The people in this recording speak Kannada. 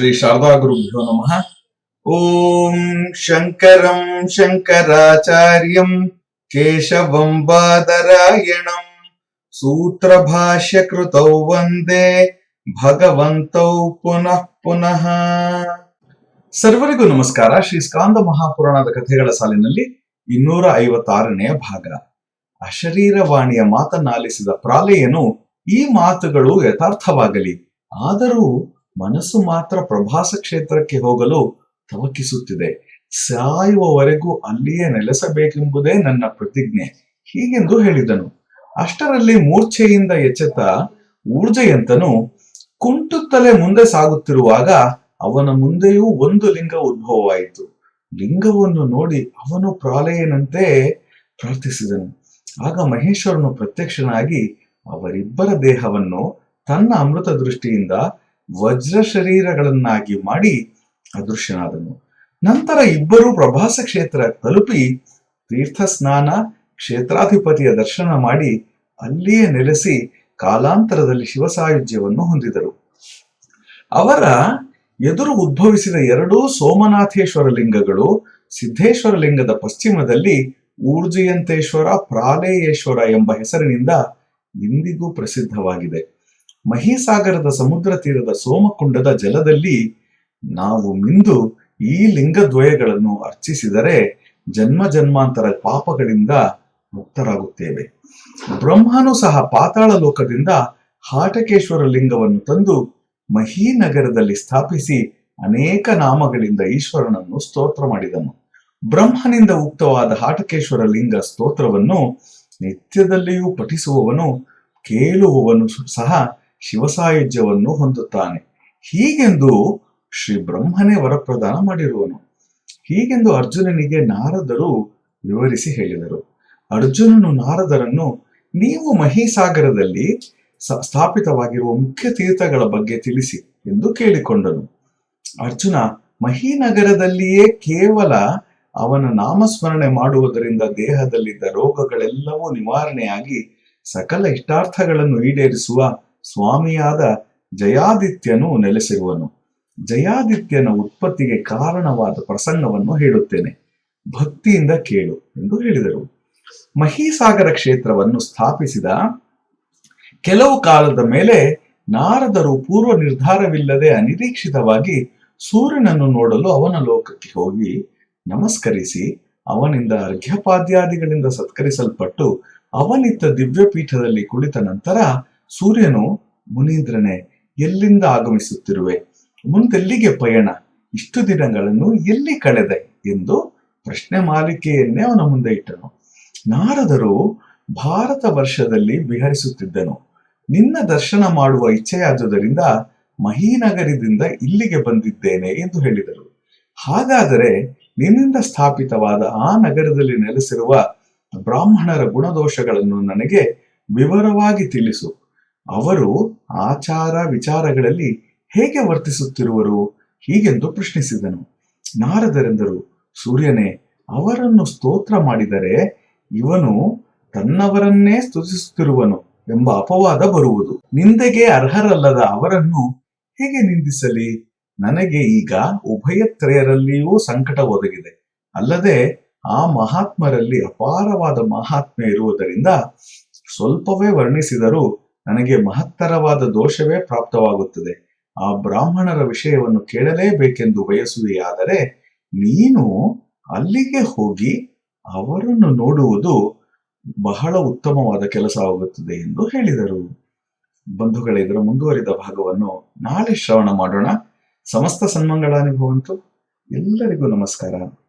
ಶ್ರೀ ಶಾರದಾ ಗುರುಭ್ಯೋ ನಮಃ. ಓಂ ಶಂಕರಂ ಶಂಕರಾಚಾರ್ಯಂ ಕೇಶವಂ ಬಾದರಾಯಣಂ ಸೂತ್ರ ಭಾಷ್ಯ ಕೃತೌ ವಂದೇ ಭಗವಂತೌ ಪುನಃ ಪುನಃ. ಸರ್ವರಿಗೂ ನಮಸ್ಕಾರ. ಶ್ರೀ ಸ್ಕಾಂದ ಮಹಾಪುರಾಣದ ಕಥೆಗಳ ಸಾಲಿನಲ್ಲಿ ಇನ್ನೂರ ಐವತ್ತಾರನೆಯ ಭಾಗ. ಅಶರೀರವಾಣಿಯ ಮಾತನ್ನಾಲಿಸಿದ ಪ್ರಾಲೆಯನು ಈ ಮಾತುಗಳು ಯಥಾರ್ಥವಾಗಲಿ. ಆದರೂ ಮನಸ್ಸು ಮಾತ್ರ ಪ್ರಭಾಸ ಕ್ಷೇತ್ರಕ್ಕೆ ಹೋಗಲು ತವಕಿಸುತ್ತಿದೆ. ಸಾಯುವವರೆಗೂ ಅಲ್ಲಿಯೇ ನೆಲೆಸಬೇಕೆಂಬುದೇ ನನ್ನ ಪ್ರತಿಜ್ಞೆ. ಹೀಗೆಂದು ಹೇಳಿದನು. ಅಷ್ಟರಲ್ಲಿ ಮೂರ್ಛೆಯಿಂದ ಎಚ್ಚೆತ್ತ ಊರ್ಜೆಯಂತನು ಕುಂಟುತ್ತಲೇ ಮುಂದೆ ಸಾಗುತ್ತಿರುವಾಗ ಅವನ ಮುಂದೆಯೂ ಒಂದು ಲಿಂಗ ಉದ್ಭವವಾಯಿತು. ಲಿಂಗವನ್ನು ನೋಡಿ ಅವನು ಪ್ರಾಲಯನಂತೆ ಪ್ರಾರ್ಥಿಸಿದನು. ಆಗ ಮಹೇಶ್ವರನು ಪ್ರತ್ಯಕ್ಷನಾಗಿ ಅವರಿಬ್ಬರ ದೇಹವನ್ನು ತನ್ನ ಅಮೃತ ದೃಷ್ಟಿಯಿಂದ ವಜ್ರ ಶರೀರಗಳನ್ನಾಗಿ ಮಾಡಿ ಅದೃಶ್ಯನಾದನು. ನಂತರ ಇಬ್ಬರು ಪ್ರಭಾಸ ಕ್ಷೇತ್ರ ತಲುಪಿ ತೀರ್ಥ ಸ್ನಾನ ಕ್ಷೇತ್ರಾಧಿಪತಿಯ ದರ್ಶನ ಮಾಡಿ ಅಲ್ಲಿಯೇ ನೆಲೆಸಿ ಕಾಲಾಂತರದಲ್ಲಿ ಶಿವಸಾಯುಜ್ಯವನ್ನು ಹೊಂದಿದರು. ಅವರ ಎದುರು ಉದ್ಭವಿಸಿದ ಎರಡೂ ಸೋಮನಾಥೇಶ್ವರ ಲಿಂಗಗಳು ಸಿದ್ದೇಶ್ವರ ಲಿಂಗದ ಪಶ್ಚಿಮದಲ್ಲಿ ಊರ್ಜಯಂತೇಶ್ವರ ಪ್ರಾಲೇಯೇಶ್ವರ ಎಂಬ ಹೆಸರಿನಿಂದ ಇಂದಿಗೂ ಪ್ರಸಿದ್ಧವಾಗಿದೆ. ಮಹಿಸಾಗರದ ಸಮುದ್ರ ತೀರದ ಸೋಮಕುಂಡದ ಜಲದಲ್ಲಿ ನಾವು ಮಿಂದು ಈ ಲಿಂಗದ್ವಯಗಳನ್ನು ಅರ್ಚಿಸಿದರೆ ಜನ್ಮ ಜನ್ಮಾಂತರ ಪಾಪಗಳಿಂದ ಮುಕ್ತರಾಗುತ್ತೇವೆ. ಬ್ರಹ್ಮನು ಸಹ ಪಾತಾಳ ಲೋಕದಿಂದ ಹಾಟಕೇಶ್ವರ ಲಿಂಗವನ್ನು ತಂದು ಮಹೀನಗರದಲ್ಲಿ ಸ್ಥಾಪಿಸಿ ಅನೇಕ ನಾಮಗಳಿಂದ ಈಶ್ವರನನ್ನು ಸ್ತೋತ್ರ ಮಾಡಿದನು. ಬ್ರಹ್ಮನಿಂದ ಉಕ್ತವಾದ ಹಾಟಕೇಶ್ವರ ಲಿಂಗ ಸ್ತೋತ್ರವನ್ನು ನಿತ್ಯದಲ್ಲಿಯೂ ಪಠಿಸುವವನು, ಕೇಳುವವನು ಸಹ ಶಿವಸಾಯುಜ್ಯವನ್ನು ಹೊಂದುತ್ತಾನೆ. ಹೀಗೆಂದು ಶ್ರೀ ಬ್ರಹ್ಮನೇ ವರಪ್ರದಾನ ಮಾಡಿರುವನು. ಹೀಗೆಂದು ಅರ್ಜುನನಿಗೆ ನಾರದರು ವಿವರಿಸಿ ಹೇಳಿದರು. ಅರ್ಜುನನು ನಾರದರನ್ನು, ನೀವು ಮಹಿಸಾಗರದಲ್ಲಿ ಸ್ಥಾಪಿತವಾಗಿರುವ ಮುಖ್ಯ ತೀರ್ಥಗಳ ಬಗ್ಗೆ ತಿಳಿಸಿ ಎಂದು ಕೇಳಿಕೊಂಡನು. ಅರ್ಜುನ ಮಹಿನಗರದಲ್ಲಿಯೇ ಕೇವಲ ಅವನ ನಾಮಸ್ಮರಣೆ ಮಾಡುವುದರಿಂದ ದೇಹದಲ್ಲಿದ್ದ ರೋಗಗಳೆಲ್ಲವೂ ನಿವಾರಣೆಯಾಗಿ ಸಕಲ ಇಷ್ಟಾರ್ಥಗಳನ್ನು ಈಡೇರಿಸುವ ಸ್ವಾಮಿಯಾದ ಜಯಾದಿತ್ಯನು ನೆಲೆಸಿರುವನು. ಜಯಾದಿತ್ಯನ ಉತ್ಪತ್ತಿಗೆ ಕಾರಣವಾದ ಪ್ರಸಂಗವನ್ನು ಹೇಳುತ್ತೇನೆ. ಭಕ್ತಿಯಿಂದ ಕೇಳು ಎಂದು ಹೇಳಿದರು. ಮಹೀಸಾಗರ ಕ್ಷೇತ್ರವನ್ನು ಸ್ಥಾಪಿಸಿದ ಕೆಲವು ಕಾಲದ ಮೇಲೆ ನಾರದರು ಪೂರ್ವ ನಿರ್ಧಾರವಿಲ್ಲದೆ ಅನಿರೀಕ್ಷಿತವಾಗಿ ಸೂರ್ಯನನ್ನು ನೋಡಲು ಅವನ ಲೋಕಕ್ಕೆ ಹೋಗಿ ನಮಸ್ಕರಿಸಿ, ಅವನಿಂದ ಅರ್ಘ್ಯಪಾದ್ಯಾದಿಗಳಿಂದ ಸತ್ಕರಿಸಲ್ಪಟ್ಟು ಅವನಿತ್ತ ದಿವ್ಯಪೀಠದಲ್ಲಿ ಕುಳಿತ ನಂತರ ಸೂರ್ಯನು ಮುನೀಂದ್ರನೆ, ಎಲ್ಲಿಂದ ಆಗಮಿಸುತ್ತಿರುವೆ? ಮುಂದೆಲ್ಲಿಗೆ ಪಯಣ? ಇಷ್ಟು ದಿನಗಳನ್ನು ಎಲ್ಲಿ ಕಳೆದೆ? ಎಂದು ಪ್ರಶ್ನೆ ಮಾಲಿಕೆಯನ್ನೇ ಅವನ ಮುಂದೆ ಇಟ್ಟನು. ನಾರದರು ಭಾರತ ವರ್ಷದಲ್ಲಿ ವಿಹರಿಸುತ್ತಿದ್ದನು. ನಿನ್ನ ದರ್ಶನ ಮಾಡುವ ಇಚ್ಛೆಯಾದುದರಿಂದ ಮಹೀನಗರದಿಂದ ಇಲ್ಲಿಗೆ ಬಂದಿದ್ದೇನೆ ಎಂದು ಹೇಳಿದರು. ಹಾಗಾದರೆ ನಿನ್ನಿಂದ ಸ್ಥಾಪಿತವಾದ ಆ ನಗರದಲ್ಲಿ ನೆಲೆಸಿರುವ ಬ್ರಾಹ್ಮಣರ ಗುಣದೋಷಗಳನ್ನು ನನಗೆ ವಿವರವಾಗಿ ತಿಳಿಸು. ಅವರು ಆಚಾರ ವಿಚಾರಗಳಲ್ಲಿ ಹೇಗೆ ವರ್ತಿಸುತ್ತಿರುವರು ಹೀಗೆಂದು ಪ್ರಶ್ನಿಸಿದನು. ನಾರದರೆಂದರು, ಸೂರ್ಯನೇ, ಅವರನ್ನು ಸ್ತೋತ್ರ ಮಾಡಿದರೆ ಇವನು ತನ್ನವರನ್ನೇ ಸ್ತುತಿಸುತ್ತಿರುವನು ಎಂಬ ಅಪವಾದ ಬರುವುದು. ನಿಂದೆಗೆ ಅರ್ಹರಲ್ಲದ ಅವರನ್ನು ಹೇಗೆ ನಿಂದಿಸಲಿ? ನನಗೆ ಈಗ ಉಭಯತ್ರಯರಲ್ಲಿಯೂ ಸಂಕಟ ಒದಗಿದೆ. ಅಲ್ಲದೆ ಆ ಮಹಾತ್ಮರಲ್ಲಿ ಅಪಾರವಾದ ಮಹಾತ್ಮೆ ಇರುವುದರಿಂದ ಸ್ವಲ್ಪವೇ ವರ್ಣಿಸಿದರೂ ನನಗೆ ಮಹತ್ತರವಾದ ದೋಷವೇ ಪ್ರಾಪ್ತವಾಗುತ್ತದೆ. ಆ ಬ್ರಾಹ್ಮಣರ ವಿಷಯವನ್ನು ಕೇಳಲೇಬೇಕೆಂದು ಬಯಸುವೆಯಾದರೆ ನೀನು ಅಲ್ಲಿಗೆ ಹೋಗಿ ಅವರನ್ನು ನೋಡುವುದು ಬಹಳ ಉತ್ತಮವಾದ ಕೆಲಸವಾಗುತ್ತದೆ ಎಂದು ಹೇಳಿದರು. ಬಂಧುಗಳೇ, ಇದರ ಮುಂದುವರಿದ ಭಾಗವನ್ನು ನಾಳೆ ಶ್ರವಣ ಮಾಡೋಣ. ಸಮಸ್ತ ಸನ್ಮಂಗಳಾನುಭವಂತು. ಎಲ್ಲರಿಗೂ ನಮಸ್ಕಾರ.